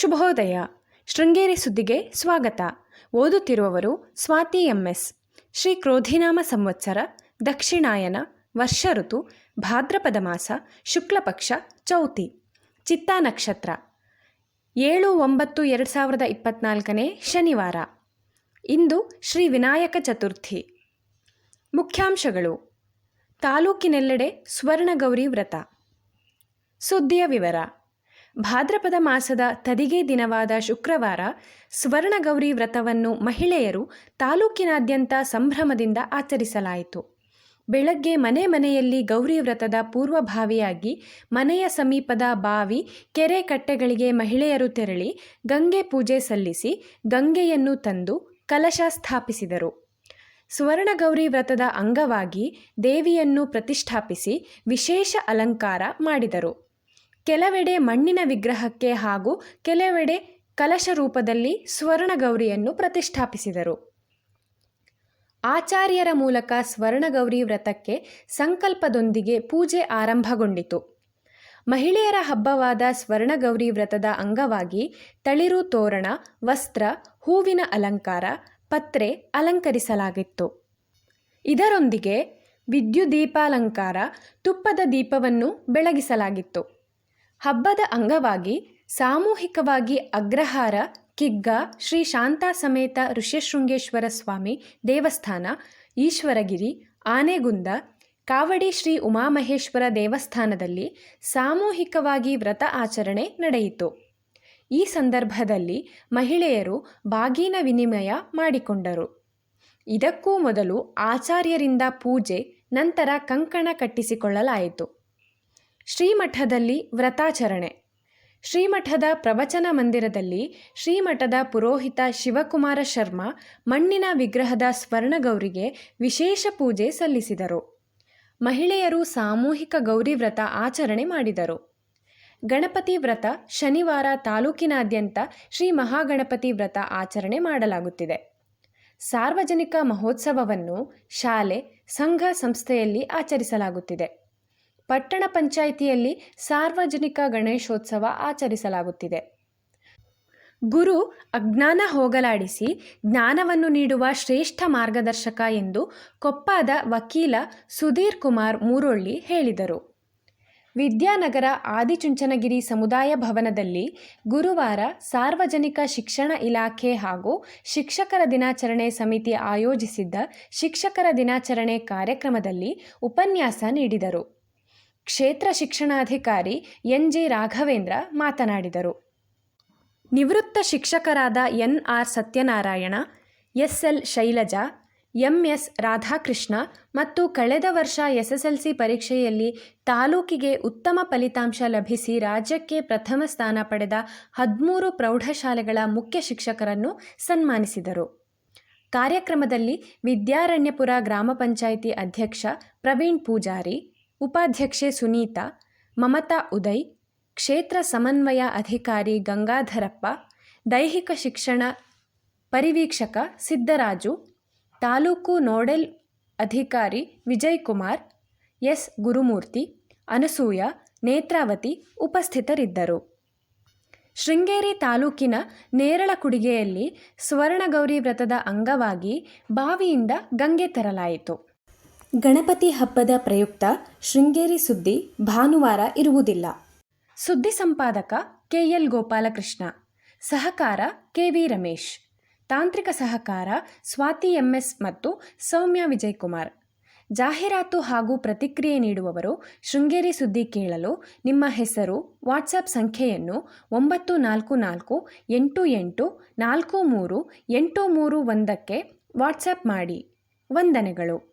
ಶುಭೋದಯ. ಶೃಂಗೇರಿ ಸುದ್ದಿಗೆ ಸ್ವಾಗತ. ಓದುತ್ತಿರುವವರು ಸ್ವಾತಿ ಎಂಎಸ್. ಶ್ರೀ ಕ್ರೋಧಿನಾಮ ಸಂವತ್ಸರ, ದಕ್ಷಿಣಾಯನ, ವರ್ಷ ಋತು, ಭಾದ್ರಪದ ಮಾಸ, ಶುಕ್ಲಪಕ್ಷ, ಚೌತಿ. ಚಿತ್ತಾ ನಕ್ಷತ್ರ. ಏಳು ಒಂಬತ್ತು ಎರಡು ಸಾವಿರದ ಇಪ್ಪತ್ನಾಲ್ಕನೇ ಶನಿವಾರ. ಇಂದು ಶ್ರೀ ವಿನಾಯಕ ಚತುರ್ಥಿ. ಮುಖ್ಯಾಂಶಗಳು. ತಾಲೂಕಿನೆಲ್ಲೆಡೆ ಸ್ವರ್ಣಗೌರಿ ವ್ರತ. ಸುದ್ದಿಯ ವಿವರ. ಭಾದ್ರಪದ ಮಾಸದ ತದಿಗೆ ದಿನವಾದ ಶುಕ್ರವಾರ ಸ್ವರ್ಣಗೌರಿ ವ್ರತವನ್ನು ಮಹಿಳೆಯರು ತಾಲೂಕಿನಾದ್ಯಂತ ಸಂಭ್ರಮದಿಂದ ಆಚರಿಸಲಾಯಿತು. ಬೆಳಗ್ಗೆ ಮನೆ ಮನೆಯಲ್ಲಿ ಗೌರಿ ವ್ರತದ ಪೂರ್ವಭಾವಿಯಾಗಿ ಮನೆಯ ಸಮೀಪದ ಬಾವಿ, ಕೆರೆ ಕಟ್ಟೆಗಳಿಗೆ ಮಹಿಳೆಯರು ತೆರಳಿ ಗಂಗೆ ಪೂಜೆ ಸಲ್ಲಿಸಿ ಗಂಗೆಯನ್ನು ತಂದು ಕಲಶ ಸ್ಥಾಪಿಸಿದರು. ಸ್ವರ್ಣಗೌರಿ ವ್ರತದ ಅಂಗವಾಗಿ ದೇವಿಯನ್ನು ಪ್ರತಿಷ್ಠಾಪಿಸಿ ವಿಶೇಷ ಅಲಂಕಾರ ಮಾಡಿದರು. ಕೆಲವೆಡೆ ಮಣ್ಣಿನ ವಿಗ್ರಹಕ್ಕೆ ಹಾಗೂ ಕೆಲವೆಡೆ ಕಲಶ ರೂಪದಲ್ಲಿ ಸ್ವರ್ಣಗೌರಿಯನ್ನು ಪ್ರತಿಷ್ಠಾಪಿಸಿದರು. ಆಚಾರ್ಯರ ಮೂಲಕ ಸ್ವರ್ಣಗೌರಿ ವ್ರತಕ್ಕೆ ಸಂಕಲ್ಪದೊಂದಿಗೆ ಪೂಜೆ ಆರಂಭಗೊಂಡಿತು. ಮಹಿಳೆಯರ ಹಬ್ಬವಾದ ಸ್ವರ್ಣಗೌರಿ ವ್ರತದ ಅಂಗವಾಗಿ ತಳಿರು ತೋರಣ, ವಸ್ತ್ರ, ಹೂವಿನ ಅಲಂಕಾರ, ಪತ್ರೆ ಅಲಂಕರಿಸಲಾಗಿತ್ತು. ಇದರೊಂದಿಗೆ ವಿದ್ಯುದೀಪಾಲಂಕಾರ, ತುಪ್ಪದ ದೀಪವನ್ನು ಬೆಳಗಿಸಲಾಗಿತ್ತು. ಹಬ್ಬದ ಅಂಗವಾಗಿ ಸಾಮೂಹಿಕವಾಗಿ ಅಗ್ರಹಾರ ಕಿಗ್ಗ ಶ್ರೀ ಶಾಂತಾ ಸಮೇತ ಋಷ್ಯಶೃಂಗೇಶ್ವರ ಸ್ವಾಮಿ ದೇವಸ್ಥಾನ, ಈಶ್ವರಗಿರಿ, ಆನೆಗುಂದ, ಕಾವಡಿ ಶ್ರೀ ಉಮಾಮಹೇಶ್ವರ ದೇವಸ್ಥಾನದಲ್ಲಿ ಸಾಮೂಹಿಕವಾಗಿ ವ್ರತ ಆಚರಣೆ ನಡೆಯಿತು. ಈ ಸಂದರ್ಭದಲ್ಲಿ ಮಹಿಳೆಯರು ಬಾಗಿನ ವಿನಿಮಯ ಮಾಡಿಕೊಂಡರು. ಇದಕ್ಕೂ ಮೊದಲು ಆಚಾರ್ಯರಿಂದ ಪೂಜೆ, ನಂತರ ಕಂಕಣ ಕಟ್ಟಿಸಿಕೊಳ್ಳಲಾಯಿತು. ಶ್ರೀಮಠದಲ್ಲಿ ವ್ರತಾಚರಣೆ. ಶ್ರೀಮಠದ ಪ್ರವಚನ ಮಂದಿರದಲ್ಲಿ ಶ್ರೀಮಠದ ಪುರೋಹಿತ ಶಿವಕುಮಾರ ಶರ್ಮ ಮಣ್ಣಿನ ವಿಗ್ರಹದ ಸ್ವರ್ಣಗೌರಿಗೆ ವಿಶೇಷ ಪೂಜೆ ಸಲ್ಲಿಸಿದರು. ಮಹಿಳೆಯರು ಸಾಮೂಹಿಕ ಗೌರಿ ವ್ರತ ಆಚರಣೆ ಮಾಡಿದರು. ಗಣಪತಿ ವ್ರತ ಶನಿವಾರ ತಾಲೂಕಿನಾದ್ಯಂತ ಶ್ರೀ ಮಹಾಗಣಪತಿ ವ್ರತ ಆಚರಣೆ ಮಾಡಲಾಗುತ್ತಿದೆ. ಸಾರ್ವಜನಿಕ ಮಹೋತ್ಸವವನ್ನು ಶಾಲೆ, ಸಂಘ ಸಂಸ್ಥೆಯಲ್ಲಿ ಆಚರಿಸಲಾಗುತ್ತಿದೆ. ಪಟ್ಟಣ ಪಂಚಾಯಿತಿಯಲ್ಲಿ ಸಾರ್ವಜನಿಕ ಗಣೇಶೋತ್ಸವ ಆಚರಿಸಲಾಗುತ್ತಿದೆ. ಗುರು ಅಜ್ಞಾನ ಹೋಗಲಾಡಿಸಿ ಜ್ಞಾನವನ್ನು ನೀಡುವ ಶ್ರೇಷ್ಠ ಮಾರ್ಗದರ್ಶಕ ಎಂದು ಕೊಪ್ಪದ ವಕೀಲ ಸುಧೀರ್ ಕುಮಾರ್ ಮೂರೊಳ್ಳಿ ಹೇಳಿದರು. ವಿದ್ಯಾನಗರ ಆದಿಚುಂಚನಗಿರಿ ಸಮುದಾಯ ಭವನದಲ್ಲಿ ಗುರುವಾರ ಸಾರ್ವಜನಿಕ ಶಿಕ್ಷಣ ಇಲಾಖೆ ಹಾಗೂ ಶಿಕ್ಷಕರ ದಿನಾಚರಣೆ ಸಮಿತಿ ಆಯೋಜಿಸಿದ್ದ ಶಿಕ್ಷಕರ ದಿನಾಚರಣೆ ಕಾರ್ಯಕ್ರಮದಲ್ಲಿ ಉಪನ್ಯಾಸ ನೀಡಿದರು. ಕ್ಷೇತ್ರ ಶಿಕ್ಷಣಾಧಿಕಾರಿ ಎನ್ ಜಿ ರಾಘವೇಂದ್ರ ಮಾತನಾಡಿದರು. ನಿವೃತ್ತ ಶಿಕ್ಷಕರಾದ N R Satyanarayana S L Shailaja, M S Radhakrishna ಮತ್ತು ಕಳೆದ ವರ್ಷ ಎಸ್ಎಸ್ಎಲ್ಸಿ ಪರೀಕ್ಷೆಯಲ್ಲಿ ತಾಲೂಕಿಗೆ ಉತ್ತಮ ಫಲಿತಾಂಶ ಲಭಿಸಿ ರಾಜ್ಯಕ್ಕೆ ಪ್ರಥಮ ಸ್ಥಾನ ಪಡೆದ ಹದಿಮೂರು ಪ್ರೌಢಶಾಲೆಗಳ ಮುಖ್ಯ ಶಿಕ್ಷಕರನ್ನು ಸನ್ಮಾನಿಸಿದರು. ಕಾರ್ಯಕ್ರಮದಲ್ಲಿ ವಿದ್ಯಾರಣ್ಯಪುರ ಗ್ರಾಮ ಪಂಚಾಯಿತಿ ಅಧ್ಯಕ್ಷ ಪ್ರವೀಣ್ ಪೂಜಾರಿ ಉಪಾಧ್ಯಕ್ಷೆ ಸುನೀತಾ, ಮಮತಾ ಉದಯ್, ಕ್ಷೇತ್ರ ಸಮನ್ವಯ ಅಧಿಕಾರಿ ಗಂಗಾಧರಪ್ಪ, ದೈಹಿಕ ಶಿಕ್ಷಣ ಪರಿವೀಕ್ಷಕ ಸಿದ್ದರಾಜು, ತಾಲೂಕು ನೋಡೆಲ್ ಅಧಿಕಾರಿ ವಿಜಯ್ ಕುಮಾರ್ ಎಸ್. ಗುರುಮೂರ್ತಿ, ಅನಸೂಯ, ನೇತ್ರಾವತಿ ಉಪಸ್ಥಿತರಿದ್ದರು. ಶೃಂಗೇರಿ ತಾಲೂಕಿನ ನೇರಳಕುಡಿಗೆಯಲ್ಲಿ ಸ್ವರ್ಣಗೌರಿ ವ್ರತದ ಅಂಗವಾಗಿ ಬಾವಿಯಿಂದ ಗಂಗೆ ತರಲಾಯಿತು. ಗಣಪತಿ ಹಬ್ಬದ ಪ್ರಯುಕ್ತ ಶೃಂಗೇರಿ ಸುದ್ದಿ ಭಾನುವಾರ ಇರುವುದಿಲ್ಲ. ಸುದ್ದಿ ಸಂಪಾದಕ ಕೆಎಲ್ ಗೋಪಾಲಕೃಷ್ಣ, ಸಹಕಾರ ಕೆವಿ ರಮೇಶ್, ತಾಂತ್ರಿಕ ಸಹಕಾರ ಸ್ವಾತಿ ಎಂಎಸ್ ಮತ್ತು ಸೌಮ್ಯ ವಿಜಯಕುಮಾರ್. ಜಾಹೀರಾತು ಹಾಗೂ ಪ್ರತಿಕ್ರಿಯೆ ನೀಡುವವರು ಶೃಂಗೇರಿ ಸುದ್ದಿ ಕೇಳಲು ನಿಮ್ಮ ಹೆಸರು ವಾಟ್ಸಪ್ ಸಂಖ್ಯೆಯನ್ನು ಒಂಬತ್ತು ನಾಲ್ಕು ನಾಲ್ಕು ಎಂಟು ಎಂಟು ನಾಲ್ಕು ಮೂರು ಎಂಟು ಮೂರು ಒಂದಕ್ಕೆ ವಾಟ್ಸಪ್ ಮಾಡಿ. ವಂದನೆಗಳು.